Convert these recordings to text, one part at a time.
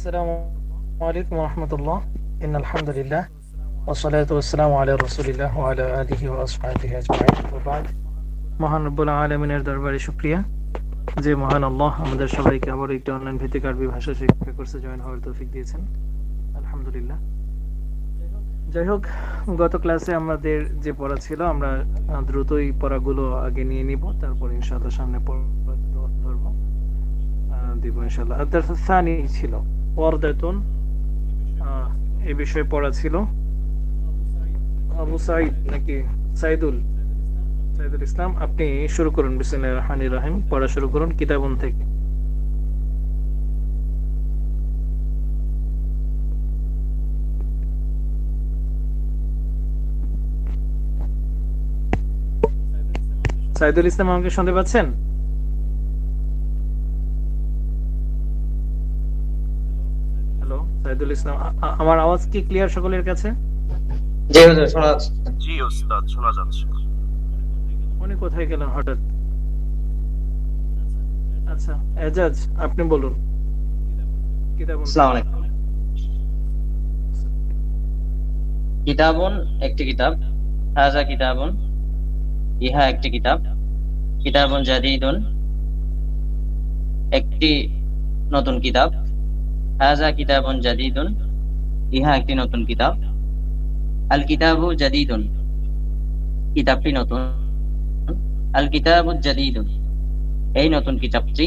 আসসালামু আলাইকুম রহমতুল্লাহ। ইন আলহামদুলিল্লাহ। ওসলাত ওসালাম আলা রসুলিল্লাহ আলা আলহি ওসফাতিহি আজমাইন। ওবাদ মহান রব্বুল আলমিনের দরবারে শুক্রিয়া। যে মহান আল্লাহ আমাদের সবাইকে আবার একটি অনলাইন ভিত্তিক আরবি ভাষা শিক্ষা কোর্সে জয়েন হওয়ার তৌফিক দিয়েছেন। আলহামদুলিল্লাহ। যাই হোক, গত ক্লাসে আমাদের যে পড়া ছিল, আমরা দ্রুতই পড়াগুলো আগে নিয়ে নিব, তারপরে ইনশাআল্লাহ সামনে পড়া ধরবো দিব ইনশাআল্লাহ। ছিল। ওয়ারদাতুন আহ, এই বিষয়ে পড়া ছিল। আবু সাইদ নাকি সাইদুল? সাইদুল ইসলাম আপনি শুরু করুন বিসমিল্লাহির রহমানির রহিম পড়া শুরু করুন কিতাবুন থেকে। সাইদুল ইসলাম আমাকে শুনতে পাচ্ছেন? সাইদুল ইসলাম আমার আওয়াজ কি ক্লিয়ার সকলের কাছে? জি হুজুর শোনা যাচ্ছে। জি ওস্তাদ শোনা যাচ্ছে। উনি কোথায় গেলেন হঠাৎ? আচ্ছা এজাজ আপনি বলুন। কিতাবুন। আসসালামু আলাইকুম। কিতাবুন একটি কিতাব। হাজা কিতাবুন ইহা একটি কিতাব। কিতাবুন জাদিদুন একটি নতুন কিতাব। হাজা কিতাবুন জাদিদুন, ইহা একটি নতুন কিতাব। আল কিতাবু জাদিদুন, কিতাবটি নতুন। আল কিতাবু জাদিদুন, এই নতুন কিতাবটি।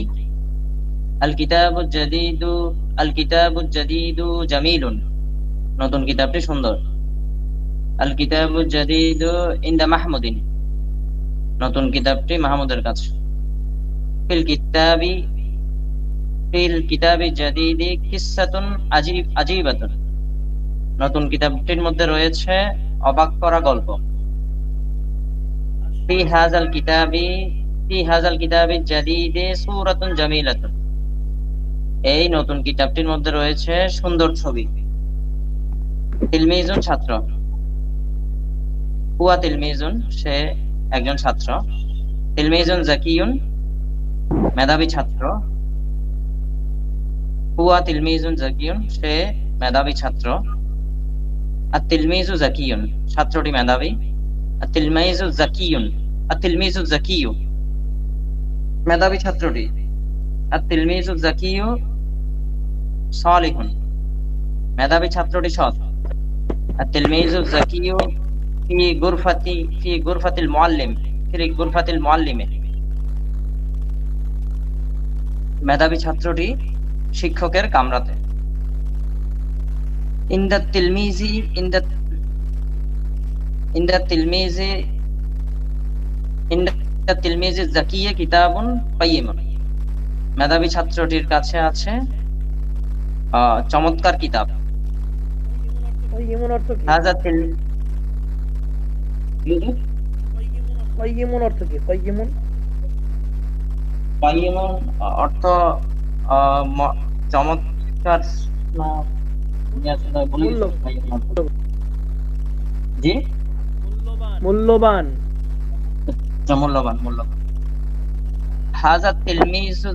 আল কিতাবু জাদিদু, আল কিতাবু জাদিদু জামিলুন, নতুন কিতাবটি সুন্দর। আল কিতাবু জাদিদু ইনদা মাহমুদিন, নতুন কিতাবটি মাহমুদের কাছে। ফিল কিতাবি ফিল কিতাবি জাদিদি কিসাতুন আজিব, আজিবাতুন। নতুন কিতাবটির মধ্যে রয়েছে অবাক করা গল্প। ফি হাজাল কিতাবি, ফি হাজাল কিতাবি জামিলাতুন। এই নতুন কিতাবটির মধ্যে রয়েছে সুন্দর ছবি। তিলমিজুন ছাত্র। হুয়া তিলমিজুন, সে একজন ছাত্র। তিলমিজুন জাকিউন মেধাবী ছাত্র। হুয়া তিলমিজুন জাকিউন সে মেধাবী ছাত্র। আর তিলমিজু জাকিউন ছাত্রটি মেধাবী। আর তিলমাইজু জাকিউন আর তিলমিজু জাকিউ মেধাবী ছাত্রটি। আর তিলমিজু জাকিউ সালিহুন। মেধাবী ছাত্রটি সৎ। আর তিলমিজু জাকিউ ফি গুরফাতি, ফি গুরফাতিল মুআল্লিম, ফি গুরফাতিল মুআল্লিমে। মেধাবী ছাত্রটি শিক্ষকের কামরাতে। ইন্দা তিলমিজি ইন্দা ইন্দা তিলমিজি ইন্দা তিলমিজি জাকিয়ে কিতাবুন মেধাবী ছাত্রটির কাছে আছে চমৎকার কিতাব। অর্থ কি? কাইয়িমুন অর্থ চমৎকার না। জি? মূল্যবান। আচ্ছা, মূল্যবান মূল্যবান। হাজা তিলমিজু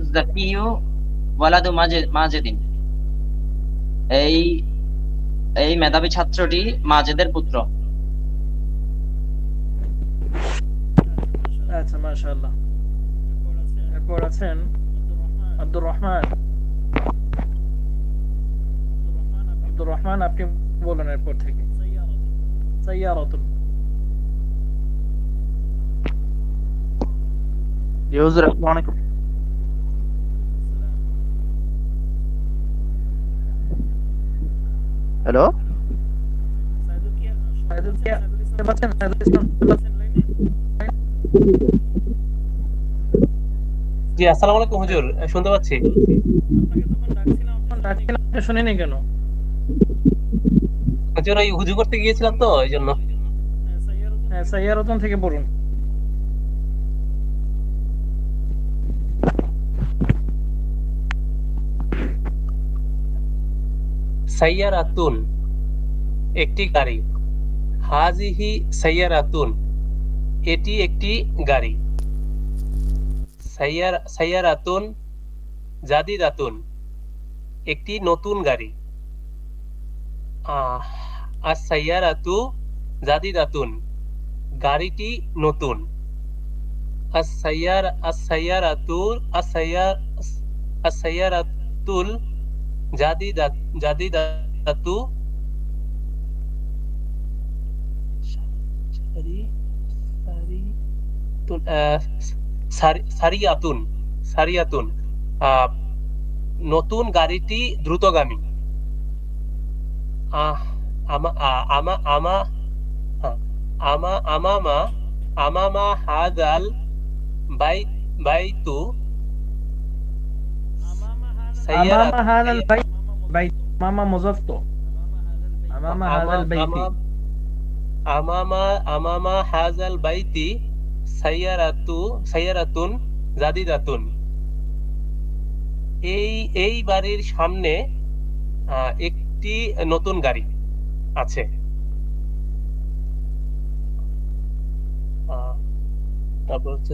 ওয়ালাদু মাজে মাজেদিন। এই এই মেধাবী ছাত্রটি মাজেদের পুত্র। আচ্ছা মাশাআল্লাহ। এরপর আছেন আব্দুর রহমান আব্দুর রহমান আপনি বলুন এরপর থেকে সাইয়ারাতুন জি হুজুর আসসালামু আলাইকুম হ্যালো সাইদুল কি শুনতে পাচ্ছেন সাইদুল ইসলাম শুনতে পাচ্ছেন লাইনে? জি আসসালামু আলাইকুম হুজুর। শুনতে পাচ্ছি। শুনেনি কেন হুজুর ওই হুজু করতে গিয়েছিলাম তো এই জন্য। হ্যাঁ সাইয়ারাতুন থেকে বলুন। সাইয়ারাতুন একটি গাড়ি। হাজিহি সাইয়ারাতুন এটি একটি গাড়ি। সাইয়ারাতুন জাদিদাতুন একটি নতুন গাড়ি। আহ আসাইয়ারাতু জাদিদাতুন গাড়িটি নতুন। আসাইয়ার আসাইয়ারাতু আসাইয়ার আসাইয়ারাতুল জাদিদাত জাদিদাতু সারি সারি তুন আহ, সারি- সারিয়াতুন সারিয়াতুন নতুন গাড়িটি দ্রুতগামী। আমা আমা হ্যাঁ, আমা আমামা আমামা হাদাল বাই বাইতু আমামা হাদাল বাইতি। আমামা আমামা বাইতি সাইয়ারাতু সাইয়ারাতুন জাদিদাতুন। এই এই বাড়ির সামনে একটি নতুন গাড়ি আছে। তারপর হচ্ছে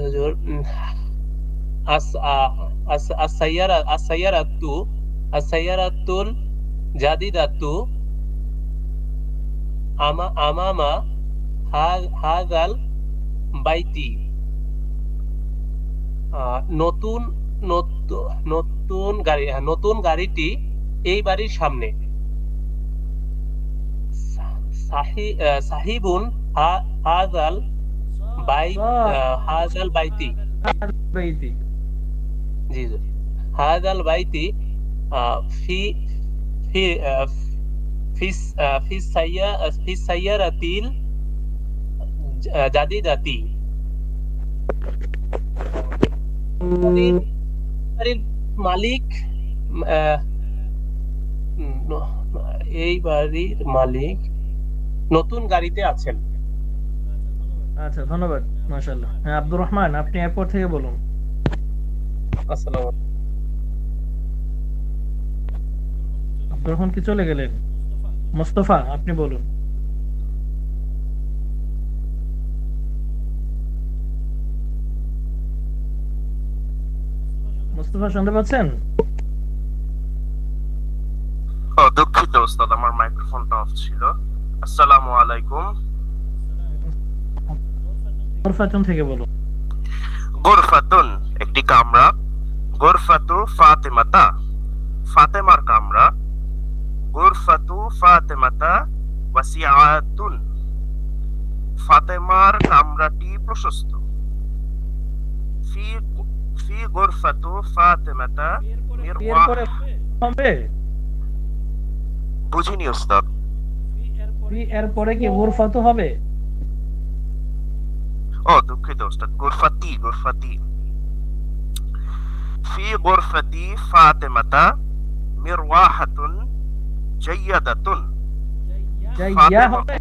আসাইয়ারা আসাইয়ারাতু আসাইয়ারাতুল আমামা হা- হাজাল বাইতি নতুন নতুন গাড়ি হ্যাঁ, নতুন গাড়িটি এই বাড়ির সামনে। সাহিবুন হাজাল বাই হাজাল বাইতি জি জি। হাজাল বাইতি ফি ফি ফি ফি সাইয়া ফি সাইয়ারাতিল বাড়ির মালিক এই বাড়ির মালিক নতুন গাড়িতে আছেন। আচ্ছা ধন্যবাদ মাশাআল্লাহ। হ্যাঁ আব্দুর রহমান আপনি এরপর থেকে বলুন। আসসালামু আলাইকুম। আব্দুর রহমান কি চলে গেলেন? মোস্তফা আপনি বলুন। মোস্তফা শুনতে পাচ্ছেন ও দুঃখিত ওস্তাদ আমার মাইক্রোফোনটা অফ ছিল আসসালামু আলাইকুম গোরফাতুন থেকে বলুন গোরফাতুন একটি কামরা গোরফাতু ফাতেমাতা ফাতেমার কামরা গোরফাতু ফাতেমাতা ওয়াসিআতুন ফাতেমার কামরাটি প্রশস্ত ফি ফি গুরফাতু ফাতেমাতা বিয়ের পরে হবে বুঝিনি ওস্তাদ ফি এর পরে কি গুরফাতু হবে ও দুঃখিত ওস্তাদ গুরফাতি গুরফাতি ফি গুরফাতি ফাতেমাতা মিরওয়াহাতুন জাইয়াদাতুন জাইয়া হবে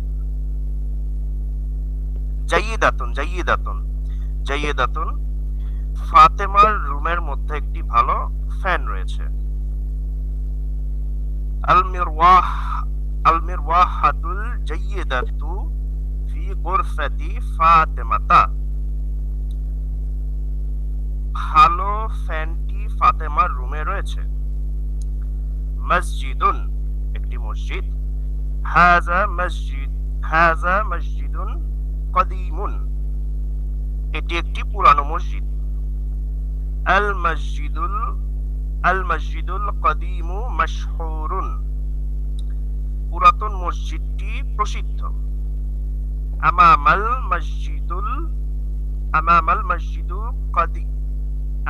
জাইয়াদাতুন জাইয়াদাতুন জাইয়াদাতুন ফাতেমার রুমের মধ্যে একটি ভালো ফ্যান রয়েছে। ভালো ফ্যানটি ফাতেমার রুমে রয়েছে। মসজিদুন, একটি মসজিদ। হাজা মসজিদ হাজা মসজিদুন কদিমুন। এটি একটি পুরানো মসজিদ। আল মসজিদুল আল মসজিদুল কদিমু মশহুরুন। পুরাতন মসজিদটি প্রসিদ্ধ। আমামাল মসজিদুল আমামাল মসজিদু কদি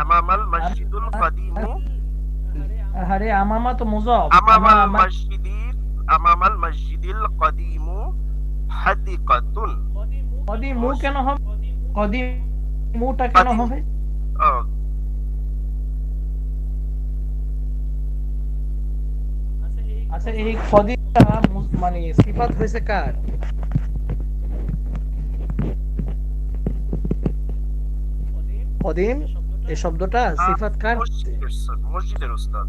আমামাল মসজিদুল কদিমু। আরে আমামা তো মুজাফ। আমামাল আমামা মসজিদি আমামাল মসজিদিল কদিমু হাদিকাতুন। কদিমু কেন হবে? কদিমুটা কেন হবে ও, আচ্ছা এই মানে সিফাত হয়েছে কার? কদিম এই শব্দটা সিফাত কার? মসজিদের মসজিদের উস্তাদ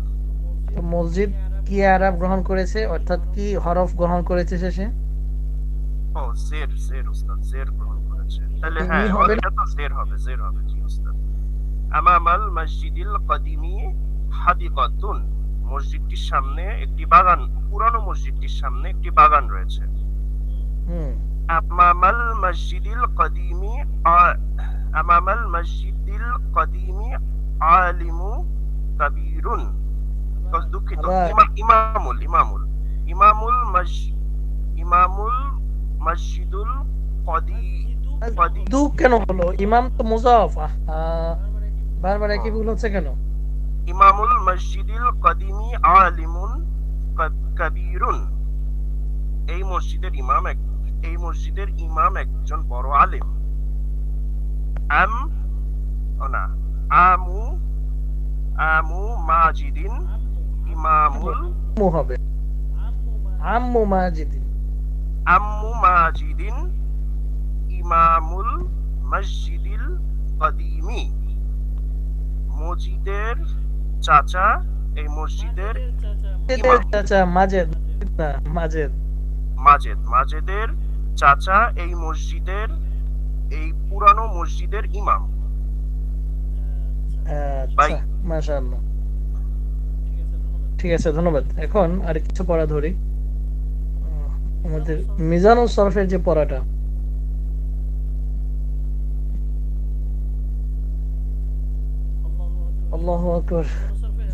তো মসজিদ কি আরব গ্রহণ করেছে? অর্থাৎ কি হরফ গ্রহণ করেছে শেষে? ও জের জের উস্তাদ জের গ্রহণ করেছে। তাহলে হ্যাঁ এটা তো জের হবে জের হবে জি উস্তাদ আমামাল মসজিদিল কদিমি হাদিকাতুন। মসজিদটির সামনে একটি বাগান পুরানো মসজিদটির সামনে একটি বাগান রয়েছে। আমামাল মসজিদিল কদিমি আমামাল মসজিদিল কদিমি আলিমু কাবিরুন। দুঃখিত ইমামুল ইমামুল। ইমামুল ইমামুল মসজিদুল কদি দু কেন হলো? ইমাম তো মুজাফ বারবার একই ভুল হচ্ছে কেন? ইমামুল মসজিদুল কদিমি আলিমুন কবিরুন। এই মসজিদের ইমাম এক এই মসজিদের ইমাম একজন বড় আলিম। আম না আমু আমু মাজিদিন ইমামুল মু হবে। আম্মু মাজিদি আম্মু মাজিদিন ইমামুল মসজিদিল কদিমি। মসজিদের চাচা এই মসজিদের চাচা মাজেদ না মাজেদ মাজেদ মাজেদের চাচা এই মসজিদের এই পুরানো মসজিদের ইমাম। আচ্ছা মাশাআল্লাহ। ঠিক আছে ধন্যবাদ। এখন আর কিছু পড়া ধরি। আমাদের মিজানুল সরফের যে পড়াটা আল্লাহু আকবার।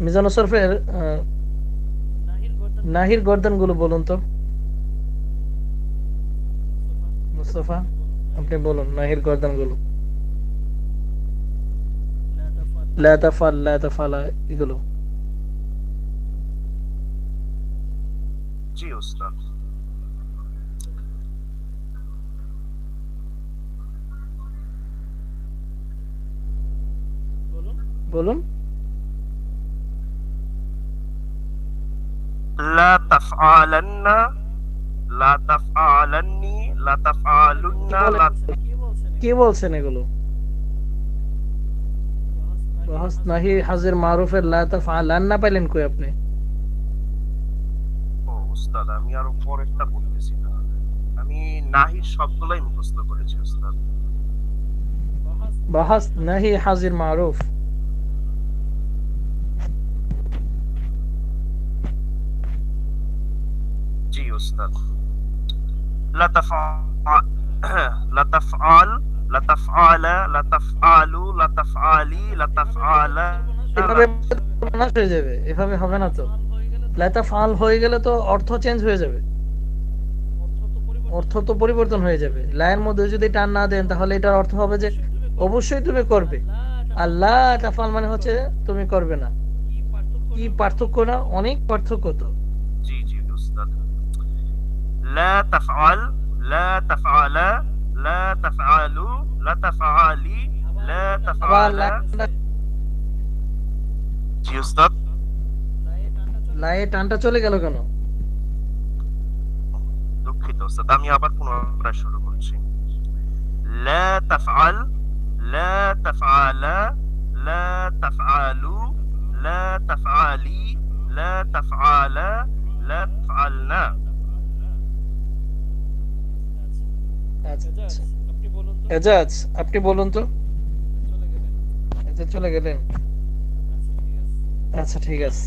মিজানুল সরফের নাহির গর্দানগুলো বলুন তো। মুস্তফা আপনি বলুন নাহির গর্দানগুলো লা তাফাল এগুলো। জি ওস্তাদ। বলুন লা তাফআলান্না লা তাফআলান্নি লা তাফআলুন্না লা কি বলছেন এগুলো? বহস নাহি হাজির মারুফের লা তাফআলান না পাইলেন কই আপনি? ও ওস্তাদ আমি আরও পরেরটা বলতেছি তাহলে আমি নাহির সবগুলাই মুখস্থ করেছি ওস্তাদ বহস নাহি হাজির মারুফ জি হয়ে যাবে, এভাবে হবে না তো। হয়ে গেলে তো অর্থ চেঞ্জ হয়ে যাবে। অর্থ তো পরিবর্তন হয়ে যাবে। লায়ের মধ্যে যদি টান না দেন, তাহলে এটার অর্থ হবে যে অবশ্যই তুমি করবে। আল্লাহ মানে হচ্ছে তুমি করবে না। কি পার্থক্য না? অনেক পার্থক্য তো। لا تفعل لا تفعل لا تفعلوا لا تفعلي لا আবার تفعل লা- জি উস্তাদ লায়ে টানটা চলে গেল কেন দুঃখিত উস্তাদ আমি আবার পুনরায় শুরু করছি لا تفعل لا تفعل لا تفعلوا لا تفعلي لا تفعل لا تفعلنا এজাজ আপনি বলুন তো। এজাজ চলে গেলেন। আচ্ছা ঠিক আছে।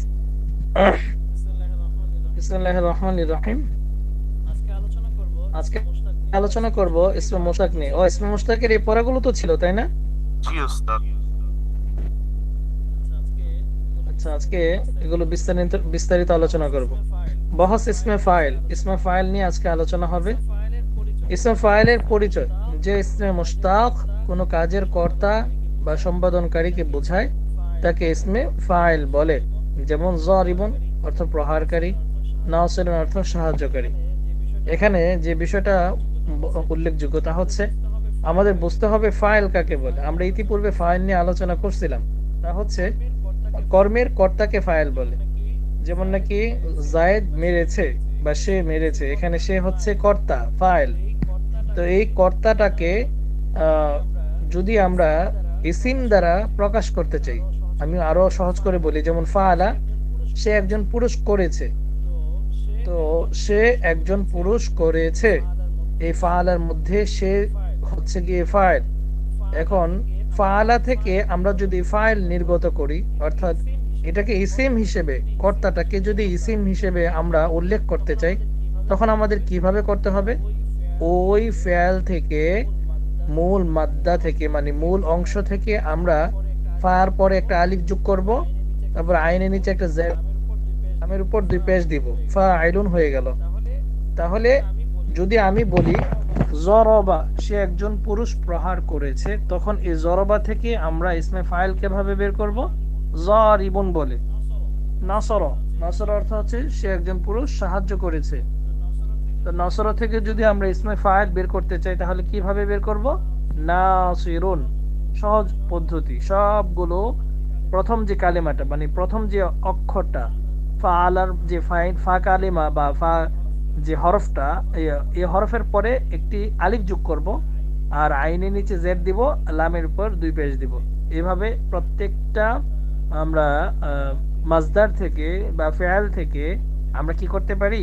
বিসমিল্লাহির রহমানির রহিম। আজকে আলোচনা করব ইসমে মোশাক নিয়ে। ও ইসমে মোশাকের এই পড়াগুলো তো ছিল তাই না? জি আচ্ছা আজকে এগুলো বিস্তারিত বিস্তারিত আলোচনা করব। বহস ইসমে ফাইল। ইসমে ফাইল নিয়ে আজকে আলোচনা হবে। ইসমে ফাইলের পরিচয়, যে ইসমে মুশতাক কোনো কাজের কর্তা বা সম্পাদনকারীকে বোঝায়, তাকে ইসমে ফাইল বলে, যেমন জরিবন, অর্থ প্রহারকারী, নাসিরুন, অর্থ সাহায্যকারী। এখানে যে বিষয়টা উল্লেখযোগ্য তা হচ্ছে, আমাদের বুঝতে হবে ফাইল কাকে বলে। আমরা ইতিপূর্বে ফাইল নিয়ে আলোচনা করছিলাম, তা হচ্ছে কর্মের কর্তাকে ফাইল বলে। যেমন নাকি জায়েদ মেরেছে বা সে মেরেছে, এখানে সে হচ্ছে কর্তা, ফাইল। তো এই কর্তাটাকে যদি আমরা ইসিম দ্বারা প্রকাশ করতে চাই, আমি আরও সহজ করে বলি, যেমন ফালা সে একজন পুরুষ করেছে। তো সে একজন পুরুষ করেছে, এই ফাআলার মধ্যে সে হচ্ছে গিয়ে ফাইল। এখন ফালা থেকে আমরা যদি ফাইল নির্গত করি, অর্থাৎ এটাকে ইসিম হিসেবে, কর্তাটাকে যদি ইসিম হিসেবে আমরা উল্লেখ করতে চাই, তখন আমাদের কীভাবে করতে হবে? ওই ফেল থেকে, মূল মাদ্দা থেকে মানে মূল অংশ থেকে আমরা ফার পরে একটা আলিফ যোগ করব, তারপর আইনের নিচে একটা আমের উপর দুই পেজ দিব ফা আইলুন হয়ে গেল। তাহলে যদি আমি বলি, জরবা, সে একজন পুরুষ প্রহার করেছে, তখন এই জরবা থেকে আমরা ইসমে ফাইল কীভাবে বের করব? জর ইবন বলে। নসর নসর অর্থ হচ্ছে সে একজন পুরুষ সাহায্য করেছে। তো নসর থেকে যদি আমরা ইসমে ফাইল বের করতে চাই, তাহলে কীভাবে বের করব? নাসিরুন, সহজ পদ্ধতি। সবগুলো প্রথম যে কালিমাটা মানে প্রথম যে অক্ষরটা, ফা আলার যে ফাইন, ফা কালিমা বা ফা যে হরফটা, এই হরফের পরে একটি আলিফ যোগ করব আর আইনের নিচে জেড দিব, লামের উপর দুই পেজ দিব। এভাবে প্রত্যেকটা আমরা মাজদার থেকে বা ফেয়াল থেকে আমরা কি করতে পারি?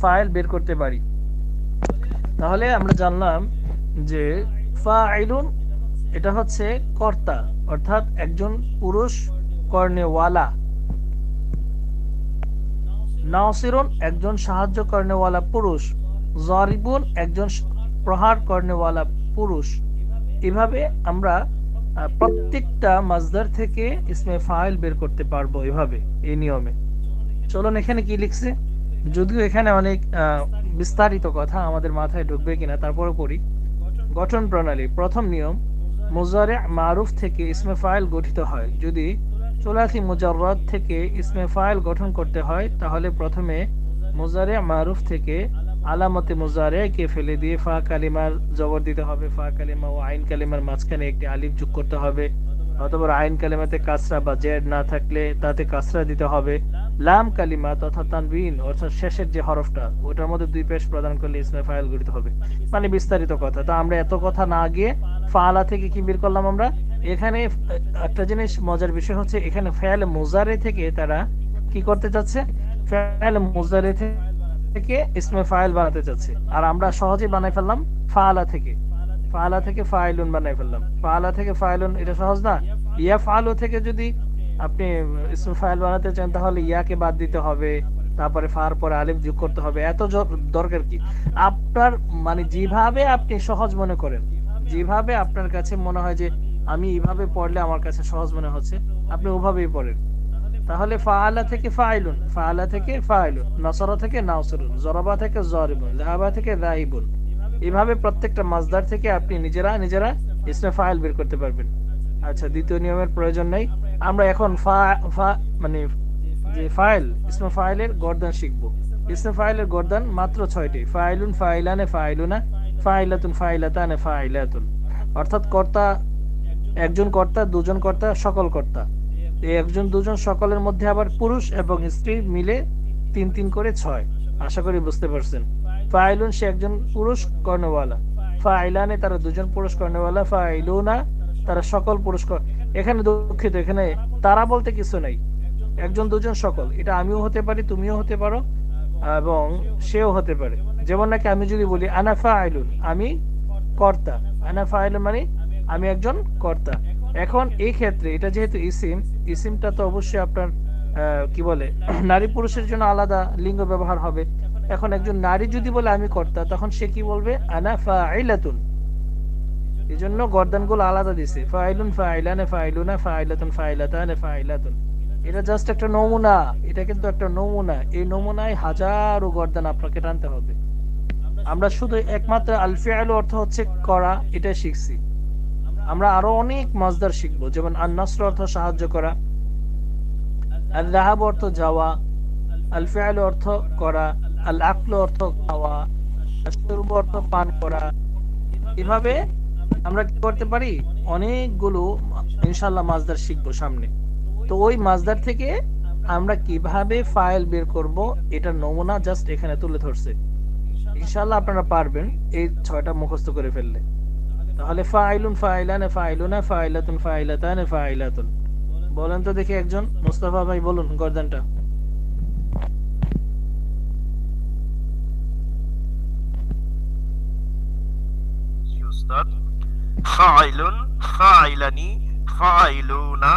ফাইল বের করতে পারি। তাহলে আমরা জানলাম যে ফাইলুন এটা হচ্ছে কর্তা, অর্থাৎ একজন পুরুষ কর্নেওয়ালা। নাসিরুন একজন সাহায্য কর্নেওয়ালা পুরুষ, জরিবুন একজন প্রহার কর্নেওয়ালা পুরুষ। এভাবে আমরা প্রত্যেকটা মাজদার থেকে ইসমে ফাইল বের করতে পারব এভাবে, এই নিয়মে। চলুন এখানে কি লিখছে? যদিও এখানে অনেক বিস্তারিত কথা আমাদের মাথায় ঢুকবে কিনা তারপরে পড়ি। গঠন প্রণালী, প্রথম নিয়ম মুজারে মারুফ থেকে ইসমে ফাইল গঠিত হয়। যদি চুলাথি মুজাররদ থেকে ইসমে ফাইল গঠন করতে হয়, তাহলে প্রথমে মুজারে মারুফ থেকে আলামতে মুজারে কে ফেলে দিয়ে ফা কালিমার জবর দিতে হবে। ফা কালিমা ও আইন কালিমার মাঝখানে একটি আলিফ যোগ করতে হবে। অথবা আইন কালিমাতে কাসরা বা জেড না থাকলে তাতে কাসরা দিতে হবে। লাম কালিমা তথা তানবিন, অর্থাৎ শেষের যে হরফটা, ওটার মধ্যে দুই পেশ প্রদান করলে ইসমে ফাইল গঠিত হবে। মানে বিস্তারিত কথা। তো আমরা এত কথা না গিয়ে ফালা থেকে কি বের করলাম আমরা? এখানে একটা জিনিস মজার বিষয় হচ্ছে, এখানে ফেয়াল মুজারে থেকে তারা কি করতে চাচ্ছে? ফেয়াল মুজারে থেকে ইসমে ফাইল বানাতে চাচ্ছে। আর আমরা সহজে বানাই ফেললাম ফালা থেকে। ফালা থেকে ফাইলুন বানাই ফেললাম। ফালা থেকে ফাইলুন, এটা সহজ না? ইয়া ফালু থেকে যদি আপনি ইসমে ফাইল বানাতে চান, তাহলে ইয়াকে বাদ দিতে হবে, তারপরে ফার পরে আলিফ যোগ করতে হবে। এত দরকার কি? আপনার মানে যেভাবে আপনি সহজ মনে করেন, যেভাবে আপনার কাছে মনে হয় যে আমি এইভাবে পড়লে আমার কাছে সহজ মনে হচ্ছে, আপনি ওভাবেই পড়েন। তাহলে ফাআলা থেকে ফাইলুন ফাআলা থেকে ফাইলুন, নসরা থেকে নাসরুন, জরাবা থেকে জরিবুন জাহাবা থেকে রাহিবুন এভাবে প্রত্যেকটা মাজদার থেকে আপনি নিজেরা নিজেরা ইসমে ফাইল বের করতে পারবেন। আচ্ছা দ্বিতীয় নিয়মের প্রয়োজন নেই। আমরা এখন মানে যে ফাইল, ইসমে ফাইলের গর্দান শিখব। ইসমে ফাইলের গর্দান মাত্র ছয়টি। ফাইলুন ফাইলানে ফাইলুনা, ফাইলাতুন ফাইলাতানে ফাইলাতুন। অর্থাৎ কর্তা, একজন কর্তা, দুজন কর্তা, সকল কর্তা। এই একজন, দুজন সকলের মধ্যে আবার পুরুষ এবং স্ত্রী মিলে তিন তিন করে ছয়। আশা করি বুঝতে পারছেন। ফাইলুন, সে একজন পুরুষ কর্ণওয়ালা। ফাইলানে তারা দুজন পুরুষ কর্ণওয়ালা, ফাইলুনা তারা সকল পুরুষ এখানে দুঃখিত, এখানে তারা বলতে কিছু নাই। একজন দুজন সকল, এটা আমিও হতে পারি, তুমিও হতে পারো, এবং সেও হতে পারে। যেমন নাকি আমি যদি বলি আনাফা আইলুন আমি কর্তা। আনাফা আইলুন মানে আমি একজন কর্তা। এখন এই ক্ষেত্রে এটা যেহেতু ইসিম, ইসিমটা তো অবশ্যই আপনার কি বলে, নারী পুরুষের জন্য আলাদা লিঙ্গ ব্যবহার হবে। এখন একজন নারী যদি বলে, আমি কর্তা, তখন সে কি বলবে? আনা ফাইলাতুন এই জন্য গর্দানগুলো আলাদা দিছে। ফাইলুন ফাইলানে ফাইলুনা ফাইলাতুন ফাইলাতানে ফাইলাতুন এটা জাস্ট একটা নমুনা। এটা কিন্তু একটা নমুনা। এই নমুনায় হাজারো গর্দান আপনাকে টানতে হবে। আমরা শুধু একমাত্র আলফিয়াল অর্থ হচ্ছে করা এটা শিখছি। আমরা আরও অনেক মাজদার শিখব। যেমন আন্নাসর অর্থ সাহায্য করা আল রাহাব অর্থ যাওয়া আল ফিআল অর্থ করা আল অর্থ খাওয়া অর্থ পান করা। এভাবে আমরা কি করতে পারি? অনেকগুলো ইনশাল্লাহ মাজদার শিখব সামনে। তো ওই মাজদার থেকে আমরা কীভাবে ফাইল বের করব? এটা নমুনা জাস্ট এখানে তুলে ধরছে। ইনশাল্লাহ আপনারা পারবেন এই ছয়টা মুখস্থ করে ফেললে। তাহলে ফাইলুন ফাইলানে, ফাইলুনা ফাইলাতুন ফাইলাতানে, ফাইলাতুন। বলেন তো দেখি একজন, মুস্তাফা ভাই, বলুন গর্দানটা। উস্তাদ ফাইলুন, ফাইলানি, ফাইলুনা,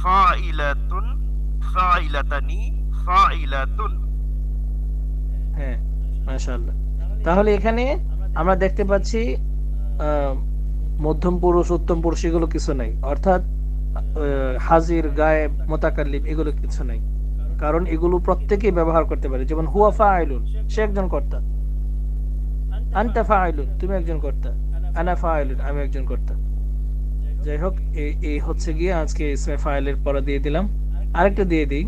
ফাইলাতুন, ফাইলাতানি, ফাইলাতুন। হ্যাঁ মাশাআল্লাহ। তাহলে এখানে আমরা দেখতে পাচ্ছি মধ্যম পুরুষ, উত্তম পুরুষ এগুলো কিছু নাই। অর্থাৎ হাজির, গায়েব, মোতাকাল্লিব এগুলো কিছু নাই। কারণ এগুলো প্রত্যেকেই ব্যবহার করতে পারে। যেমন, হুয়া ফাইলুন, সে একজন কর্তা। আনতা ফাইলুন, তুমি একজন কর্তা। আনা ফাইলুন আমি একজন কর্তা। যাই হোক এই- হচ্ছে গিয়ে আজকে ইসমে ফাইলের পরে দিয়ে দিলাম। আরেকটা দিয়ে দিই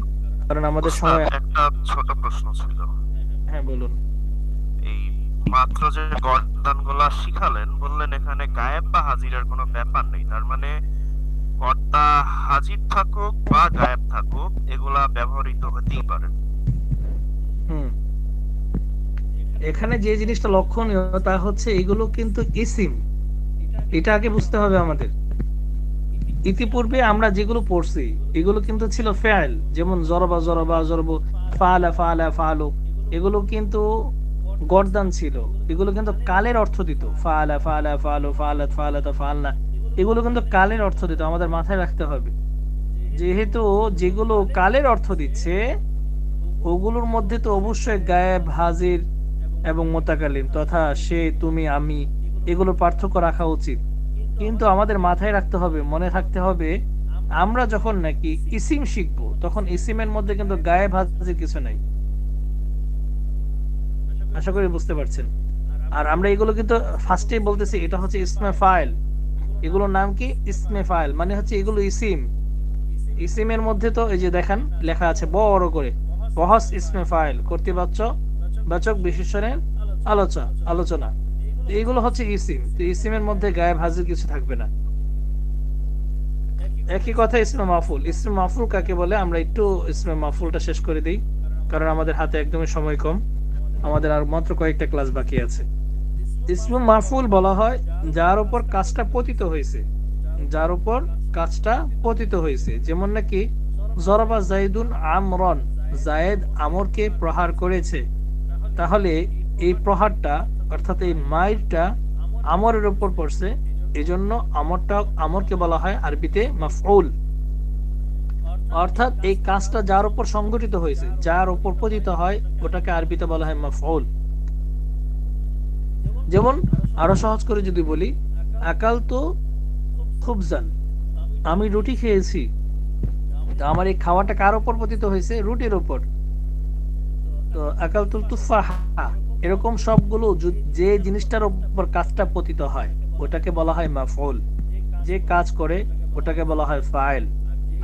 কারণ আমাদের সময় একটা ছোট প্রশ্ন ছিল। হ্যাঁ বলুন। এই মাত্র যে গর্দানগুলা শিখালেন বললেন এখানে গায়েব বা হাজিরের কোনো ব্যাপার নেই। তার মানে কর্তা হাজির থাকুক বা গায়েব থাকুক এগুলা ব্যবহৃত হতেই পারে। হুম। এখানে যে জিনিসটা লক্ষণীয়, তা হচ্ছে এগুলো কিন্তু ইসিম। এটা আগে বুঝতে হবে আমাদের। ইতিপূর্বে আমরা যেগুলো পড়ছি, এগুলো কিন্তু ছিল ফেল যেমন জরবা জরবা, জরব ফালা ফালা ফালো এগুলো কিন্তু গর্দান ছিল। এগুলো কিন্তু কালের অর্থ দিত। ফালা ফালা ফালো ফালাত ফালাতা ফালনা এগুলো কিন্তু কালের অর্থ দিত। আমাদের মাথায় রাখতে হবে। যেহেতু যেগুলো কালের অর্থ দিচ্ছে, ওগুলোর মধ্যে তো অবশ্যই গায়েব, হাজির এবং মোতাকালিম তথা সে, তুমি, আমি এগুলোর পার্থক্য রাখা উচিত। কিন্তু আমাদের মাথায় রাখতে হবে, মনে রাখতে হবে, আমরা যখন নাকি ইসিম শিখব, তখন ইসিমের মধ্যে কিন্তু গায়েব হাজির কিছু নাই। আশা করি বুঝতে পারছেন? আর আমরা এগুলো কিন্তু ফার্স্টে বলতেছি, এটা হচ্ছে ইসমে ফাইল। এগুলোর নাম কি? ইসমে ফাইল মানে হচ্ছে এগুলো ইসিম। ইসিমের মধ্যে তো এই যে দেখেন, লেখা আছে বড় করে। বহস ইসমে ফাইল কর্তৃবাচ্য বাচক বিশেষণের আলোচনা আলোচনা। এইগুলো হচ্ছে ইসিম। তো ইসিমের মধ্যে গায়েব হাজির কিছু থাকবে না। একই কথা ইসমে মাফুল। ইসমে মাফুল কাকে বলে? আমরা একটু ইসমে মাফুলটা শেষ করে দিই, কারণ আমাদের হাতে একদমই সময় কম। আমাদের আর মাত্র কয়েকটা ক্লাস বাকি আছে। ইসমে মাফুল বলা হয়, যার উপর কাজটা পতিত হয়েছে। যার উপর কাজটা পতিত হয়েছে। যেমন নাকি, জরবা জাইদুন আমরন, জায়েদ আমরকে প্রহার করেছে। তাহলে এই প্রহারটা, অর্থাৎ এই মাইরটা আমরের উপর পড়ছে, এজন্য আমরটা, আমরকে বলা হয় আরবিতে মাফউল। অর্থাৎ এই কাজটা যার উপর সংগঠিত হয়েছে, যার উপর পতিত হয়, ওটাকে আরবিতে বলা হয় মাফউল। যেমন, আরও সহজ করে যদি বলি আকাল তো খুব খুবজান, আমি রুটি খেয়েছি। তো আমার এই খাওয়াটা কার উপর পতিত হয়েছে? রুটির উপর। তো আকাল তুল তুফাহা, এরকম সবগুলো যে জিনিসটার উপর কাজটা পতিত হয়, ওটাকে বলা হয় মাফউল। যে কাজ করে, ওটাকে বলা হয় ফাইল।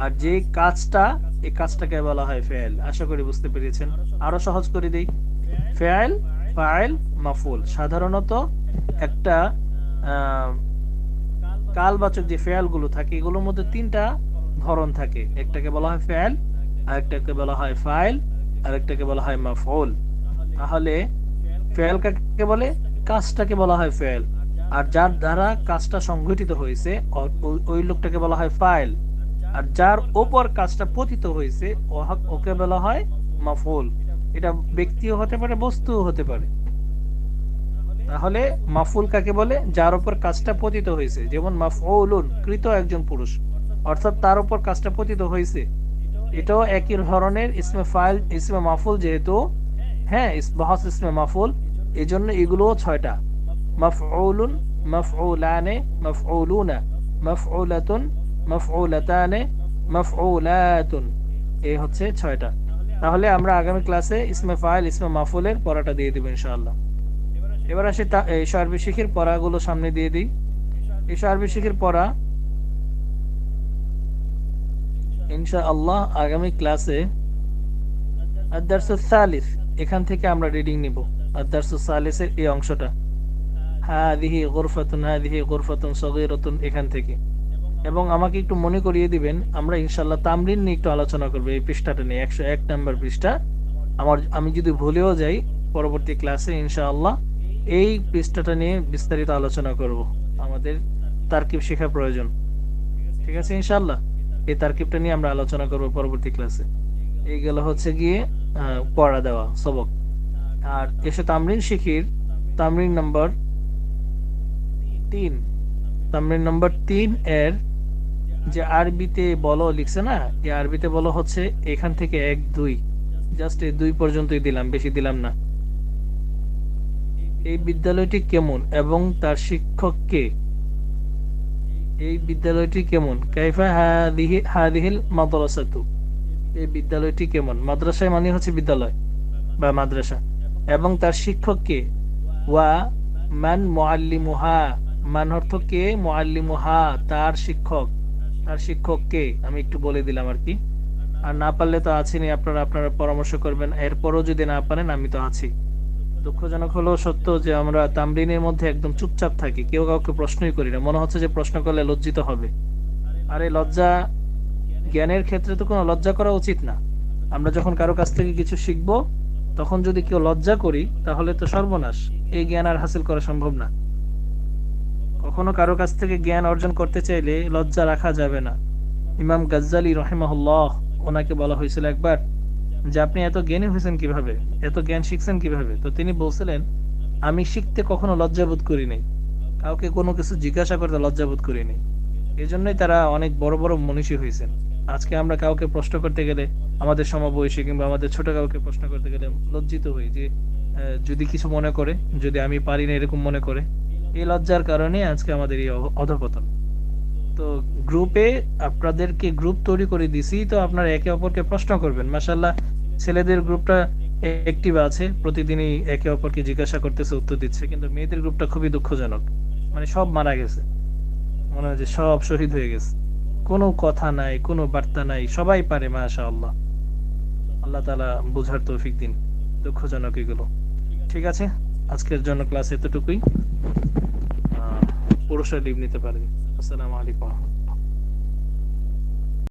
আর যে কাজটা এই কাজটাকে বলা হয় ফেল আশা করি বুঝতে পেরেছেন। আরও সহজ করে দেই। ফেল ফাইল মাফুল সাধারণত একটা কালবাচক যে ফেয়ালগুলো থাকে, এগুলোর মধ্যে তিনটা ধরন থাকে। একটাকে বলা হয় ফেয়াল আরেকটাকে বলা হয় ফাইল। আরেকটাকে বলা হয় মাফউল। তাহলে ফেয়াল কাকে বলে? কাজটাকে বলা হয় ফেয়াল আর যার দ্বারা কাজটা সংঘটিত হয়েছে ওই লোকটাকে বলা হয় ফাইল। আর যার ওপর কাজটা পতিত হয়েছে ওকে বলা হয় মাফউল। এটা ব্যক্তিও হতে পারে, বস্তুও হতে পারে। তাহলে মাফুল কাকে বলে? যার উপর কাজটা পতিত হয়েছে। যেমন মাফউলুন, কৃত একজন পুরুষ। অর্থাৎ তার উপর কাজটা পতিত হয়েছে। এটাও একই ধরনের ইসমে ফাইল, ইসমে মাফুল যেহেতু। হ্যাঁ বহস ইসমে মাফুল। এই জন্য এগুলোও ছয়টা। মাফউলুন, মাফউলানে এই হচ্ছে ছয়টা। তাহলে আমরা আগামী ক্লাসে ইসমে ফাইল, ইসমে মাফুলের পড়াটা দিয়ে দেবো ইনশাআল্লাহ। এবার আসি এই সার্বি শিখের পড়াগুলো সামনে দিয়ে দিই। এই সার্বি শিখের ইনশাআল্লাহ আগামী ক্লাসে সালিস, এখান থেকে আমরা রিডিং নিব। সালিসের এই অংশটা। হাদিহি গুরফাতুন হাদিহি গুরফাতুন সগীরাতুন এখান থেকে। এবং আমাকে একটু মনে করিয়ে দিবেন, আমরা ইনশাল্লাহ তামরিন নিয়ে একটু আলোচনা করব এই পৃষ্ঠাটা নিয়ে। একশো এক নম্বর পৃষ্ঠা। আমার, আমি যদি ভুলেও যাই, পরবর্তী ক্লাসে ইনশাআল্লাহ এই পৃষ্ঠাটা নিয়ে বিস্তারিত আলোচনা করব। আমাদের তারকিব শেখা প্রয়োজন। ঠিক আছে ইনশাআল্লাহ? এই তারকিবটা নিয়ে আমরা আলোচনা করব পরবর্তী ক্লাসে। এইগুলো হচ্ছে গিয়ে পড়া দেওয়া, সবক। আর এসে তামরিন শিখির। তামরিন নম্বর তিন। তামরিন নম্বর তিন এর যে আরবিতে বলো লিখছে না, এই আরবিতে বলো হচ্ছে এখান থেকে এক, দুই। জাস্ট এই দুই পর্যন্তই দিলাম, বেশি দিলাম না। এই বিদ্যালয়টি কেমন এবং তার শিক্ষক কে? এই বিদ্যালয়টি কেমন? কাইফা হাদিহি হাদিহিল মাদ্রাসাতু। এই বিদ্যালয়টি কেমন? মাদ্রাসায় মানে হচ্ছে বিদ্যালয় বা মাদ্রাসা। এবং তার শিক্ষক কে? ওয়া মান মুআল্লিমুহা। মান অর্থ কে? মুআল্লিমুহা, তার শিক্ষক। তার শিক্ষক কে? আমি একটু বলে দিলাম আর কি। আর না পারলে তো আছেনই, আপনারা আপনারা পরামর্শ করবেন। এরপরও যদি না পারেন, আমি তো আছি। দুঃখজনক হলো সত্য যে আমরা তামরিনের মধ্যে একদম চুপচাপ থাকি, কেউ কাউকে প্রশ্নই করি না। মনে হচ্ছে যে প্রশ্ন করলে লজ্জিত হবে। আরে লজ্জা, জ্ঞানের ক্ষেত্রে তো কোনো লজ্জা করা উচিত না। আমরা যখন কারও কাছ থেকে কিছু শিখব, তখন যদি কেউ লজ্জা করি, তাহলে তো সর্বনাশ। এই জ্ঞান আর হাসিল করা সম্ভব না। কখনো কারও কাছ থেকে জ্ঞান অর্জন করতে চাইলে লজ্জা রাখা যাবে না। ইমাম গাজ্জালি রহিমাহুল্লাহ, ওনাকে বলা হয়েছিল একবার যে আপনি এত জ্ঞানী হয়েছেন কীভাবে? এত জ্ঞান শিখছেন কীভাবে? তো তিনি বলছিলেন, আমি শিখতে কখনো লজ্জাবোধ করি নাই। কাউকে কোনো কিছু জিজ্ঞাসা করতে লজ্জাবোধ করি নাই। এই জন্যই তারা অনেক বড় বড় মনীষী হয়েছেন। আজকে আমরা কাউকে প্রশ্ন করতে গেলে, আমাদের সমবয়সী কিংবা আমাদের ছোট কাউকে প্রশ্ন করতে গেলে লজ্জিত হই যে যদি কিছু মনে করে, যদি আমি পারি না এরকম মনে করে, এই লজ্জার কারণে আজকে আমাদের এই অধপতন। তো গ্রুপে আপনাদেরকে গ্রুপ তৈরি করে দিছি, তো আপনারা একে অপরকে প্রশ্ন করবেন। মাসাল্লাহ ছেলেদের গ্রুপটা অ্যাক্টিভ আছে, প্রতিদিনই একে অপরকে জিজ্ঞাসা করতেছে, উত্তর দিচ্ছে, কিন্তু মেয়েদের গ্রুপটা খুবই দুঃখজনক। মানে সব মারা গেছে। মনে হয় যে সব শহীদ হয়ে গেছে। কোনো কথা নাই, কোনো বার্তা নাই, সবাই পারে মাশা আল্লাহ আল্লাহ তালা বোঝার তৌফিক দিন, দুঃখজনক এগুলো। ঠিক আছে, আজকের জন্য ক্লাস এতটুকুই। পুরুষরা লিভ নিতে পারেন আসসালামু আলাইকুম।